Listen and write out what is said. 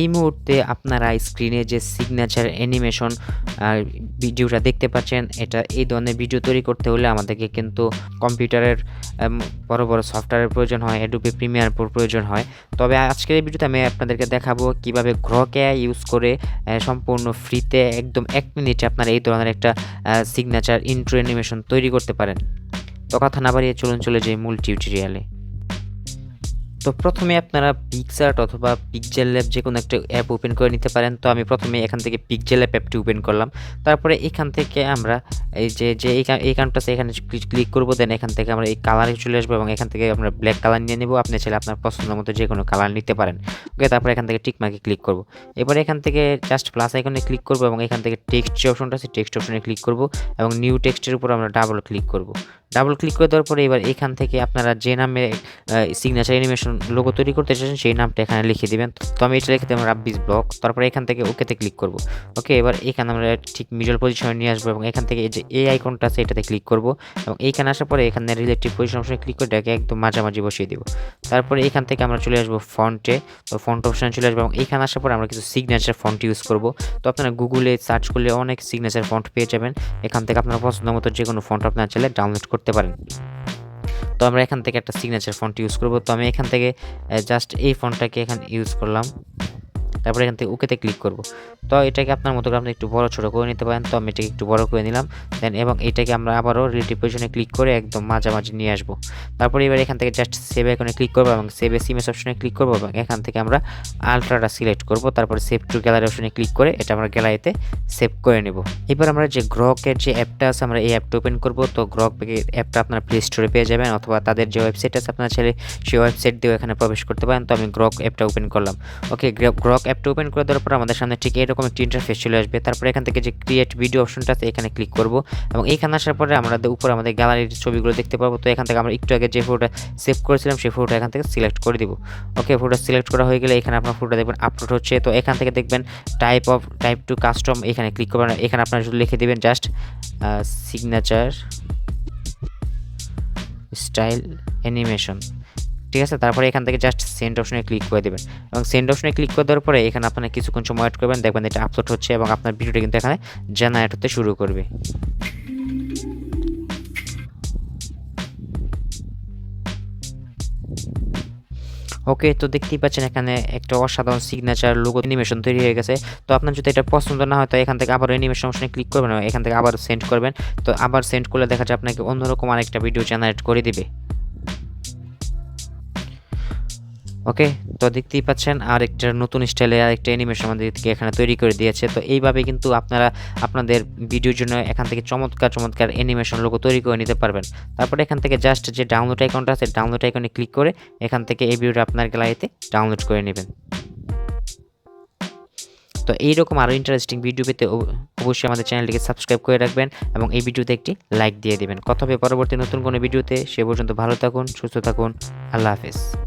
এই মুহূর্তে আপনারা স্ক্রিনে যে সিগনেচার অ্যানিমেশন ভিডিওটা দেখতে পাচ্ছেন, এটা এই ধরনের ভিডিও তৈরি করতে হলে আমাদেরকে কিন্তু কম্পিউটারের বড় বড় সফটওয়্যারের প্রয়োজন হয় অ্যাডোবি প্রিমিয়ার প্রয়োজন হয়। তবে আজকের এই ভিডিওতে আমি আপনাদেরকে দেখাবো কীভাবে গ্রহকে ইউজ করে সম্পূর্ণ ফ্রিতে একদম এক মিনিটে আপনারা এই ধরনের একটা সিগনেচার ইন্ট্রো অ্যানিমেশন তৈরি করতে পারেন। তো কথা না বাড়িয়ে চলুন চলে যাই মূল টিউটোরিয়ালে তো প্রথমে আপনারা পিকচার্ট অথবা পিকজেল ল্যাব যে কোনো একটা অ্যাপ ওপেন করে নিতে পারেন। তো আমি প্রথমে এখান থেকে পিকজেল ল্যাব অ্যাপটি ওপেন করলাম। তারপরে এখান থেকে আমরা এই যে যে এই কা- এই এখানে ক্লিক করব দেন এখান থেকে আমরা এই কালারে চলে আসব এবং এখান থেকে আমরা ব্ল্যাক কালার নিয়ে নেব। আপনি চাইলে আপনার পছন্দ মতো যে কোনো কালার নিতে পারেন। ওকে, তারপরে এখান থেকে টিক মার্কে ক্লিক করব। এবারে এখান থেকে জাস্ট প্লাস আইকনে ক্লিক করব এবং এখান থেকে টেক্সট যে অপশনটা আছে টেক্সট অপশনে ক্লিক করব এবং নিউ টেক্সটের উপর আমরা ডাবল ক্লিক করব। ডাবল ক্লিক করে দেওয়ার পরে এবার এখান থেকে আপনারা যে নামে সিগনেচার অ্যানিমেশন লোগো তৈরি করতে চাইছেন সেই নামটা এখানে লিখে দিবেন। তো আমি এটা লিখে দেবো রাব্বিস ব্লক তারপরে এখান থেকে ওকেতে ক্লিক করব। ওকে এবার এখানে আমরা ঠিক মিডল পজিশনে নিয়ে আসব এবং এখান থেকে যে এই আইকনটা আছে, এটাতে ক্লিক করব এবং এইখানে আসার পরে এখানে রিলেটিভ পজিশন অপশনে ক্লিক করে এটাকে একদম মাঝামাঝি বসিয়ে দিব। তারপরে এখান থেকে আমরা চলে আসব ফন্টে তো ফন্ট অপশনে চলে আসব এবং এখানে আসার পরে আমরা কিছু সিগনেচার ফন্ট ইউজ করব। তো আপনারা গুগলে সার্চ করলে অনেক সিগনেচার ফন্ট পেয়ে যাবেন। এখান থেকে আপনার পছন্দ মতো যে কোনো ফন্ট আপনারা চাইলে ডাউনলোড করতে পারেন। তো আমরা এখান থেকে একটা সিগনেচার ফন্ট ইউজ করব। তো আমি এখান থেকে জাস্ট এই ফন্টটাকে এখানে ইউজ করলাম। তারপরে এখান থেকে ওকেতে ক্লিক করব। তো এটাকে আপনার মতো করে আপনি একটু বড় ছোটো করে নিতে পারেন। তো আমি এটাকে একটু বড় করে নিলাম। দেন এবং এটাকে আমরা আবারও রিলেটিভ পজিশনে ক্লিক করে একদম মাঝামাঝি নিয়ে আসব। তারপরে এবার এখান থেকে জাস্ট সেভ আইকনে ক্লিক করব এবং সেভ ইমেজ অপশনে ক্লিক করব এবং এখান থেকে আমরা আলট্রাটা সিলেক্ট করব। তারপরে সেভ টু গ্যালারি অপশনে ক্লিক করে এটা আমরা গ্যালারিতে সেভ করে নেব। এবার আমরা যে গ্রহকের যে অ্যাপটা আছে আমরা এই অ্যাপটা ওপেন করব। তো গ্রহক অ্যাপটা আপনার প্লে স্টোরে পেয়ে যাবেন অথবা তাদের যে ওয়েবসাইট আছে আপনার ছেলে সেই ওয়েবসাইট দিয়েও এখানে প্রবেশ করতে পারেন। তো আমি গ্রক অ্যাপটা ওপেন করলাম। ওকে গ্রক অ্যাপটা ওপেন করে দেওয়ার পর আমাদের সামনে ঠিক এরকম একটি ইন্টারফেস চলে আসবে। তারপরে এখান থেকে যে ক্রিয়েট ভিডিও অপশনটা আছে, এখানে ক্লিক করব এবং এখানে আসার পরে আমরা উপরে আমাদের গ্যালারির ছবিগুলো দেখতে পাবো। তো এখান থেকে আমরা একটু আগে যে ফটোটা সেভ করেছিলাম, সেই ফটোটা এখান থেকে সিলেক্ট করে দিব। ওকে ফটো সিলেক্ট করা হয়ে গেলে এখানে আপনার ফটোটা দেখবেন আপলোড হচ্ছে। তো এখান থেকে দেখবেন type of type to custom এখানে ক্লিক করবেন। এখানে আপনারা শুধু লিখে দিবেন জাস্ট সিগনেচার স্টাইল অ্যানিমেশন ঠিক আছে? তারপরে এখান থেকে জাস্ট সেন্ড অপশনে ক্লিক করে দেবেন। এবং সেন্ড অপশনে ক্লিক করে দেওয়ার পরে এখানে আপনারা কিছুক্ষণ সময় ওয়েট করবেন, দেখবেন এটা আপলোড হচ্ছে এবং আপনার ভিডিওটা কিন্তু এখানে জেনারেট হতে শুরু করবে। ওকে তো দেখতেই পাচ্ছেন এখানে একটা অসাধারণ সিগনেচার লোগো অ্যানিমেশন তৈরি হয়ে গেছে। তো আপনার যদি এটা পছন্দ না হয়, তো এখান থেকে আবার অ্যানিমেশন অপশনে ক্লিক করবেন এখান থেকে আবার সেন্ড করবেন। তো আবার সেন্ড করলে দেখা যায় আপনাকে অন্যরকম আরেকটা ভিডিও জেনারেট করে দিবে। ওকে? তো দেখতেই পাচ্ছেন আর একটা নতুন স্টাইলে আর একটা অ্যানিমেশন আমাদেরকে এখানে তৈরি করে দিয়েছে। তো এইভাবে কিন্তু আপনারা আপনাদের ভিডিওর জন্য এখান থেকে চমৎকার চমৎকার অ্যানিমেশন লোগো তৈরি করে নিতে পারবেন। তারপরে এখান থেকে জাস্ট যে ডাউনলোড আইকনটা আছে ডাউনলোড আইকনে ক্লিক করে এখান থেকে এই ভিডিওটা আপনার গ্যালারিতে ডাউনলোড করে নেবেন। তো এইরকম আরও ইন্টারেস্টিং ভিডিও পেতে অব- অবশ্যই আমাদের চ্যানেলটিকে সাবস্ক্রাইব করে রাখবেন এবং এই ভিডিওতে একটি লাইক দিয়ে দেবেন। কথা হবে পরবর্তী নতুন কোনো ভিডিওতে সে পর্যন্ত ভালো থাকুন, সুস্থ থাকুন। আল্লাহ হাফেজ।